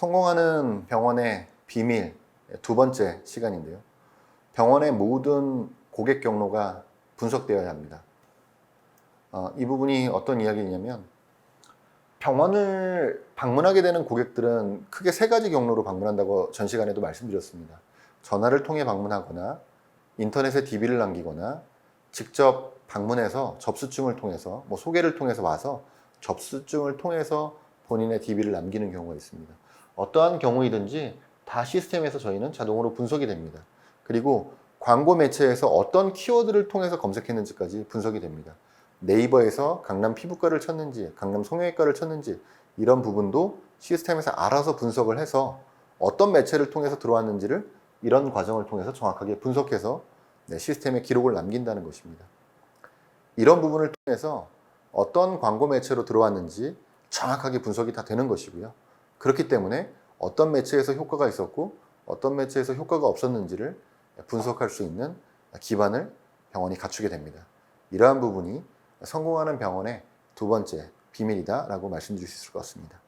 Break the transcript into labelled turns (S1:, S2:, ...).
S1: 성공하는 병원의 비밀 두 번째 시간인데요. 병원의 모든 고객 경로가 분석되어야 합니다. 어, 이 부분이 어떤 이야기냐면 병원을 방문하게 되는 고객들은 크게 세 가지 경로로 방문한다고 전 시간에도 말씀드렸습니다. 전화를 통해 방문하거나 인터넷에 DB를 남기거나 직접 방문해서 접수증을 통해서 뭐 소개를 통해서 와서 접수증을 통해서 본인의 DB를 남기는 경우가 있습니다. 어떠한 경우이든지 다 시스템에서 저희는 자동으로 분석이 됩니다. 그리고 광고 매체에서 어떤 키워드를 통해서 검색했는지까지 분석이 됩니다. 네이버에서 강남 피부과를 쳤는지, 강남 성형외과를 쳤는지 이런 부분도 시스템에서 알아서 분석을 해서 어떤 매체를 통해서 들어왔는지를 이런 과정을 통해서 정확하게 분석해서 네, 시스템에 기록을 남긴다는 것입니다. 이런 부분을 통해서 어떤 광고 매체로 들어왔는지 정확하게 분석이 다 되는 것이고요. 그렇기 때문에 어떤 매체에서 효과가 있었고 어떤 매체에서 효과가 없었는지를 분석할 수 있는 기반을 병원이 갖추게 됩니다. 이러한 부분이 성공하는 병원의 두 번째 비밀이다라고 말씀드릴 수 있을 것 같습니다.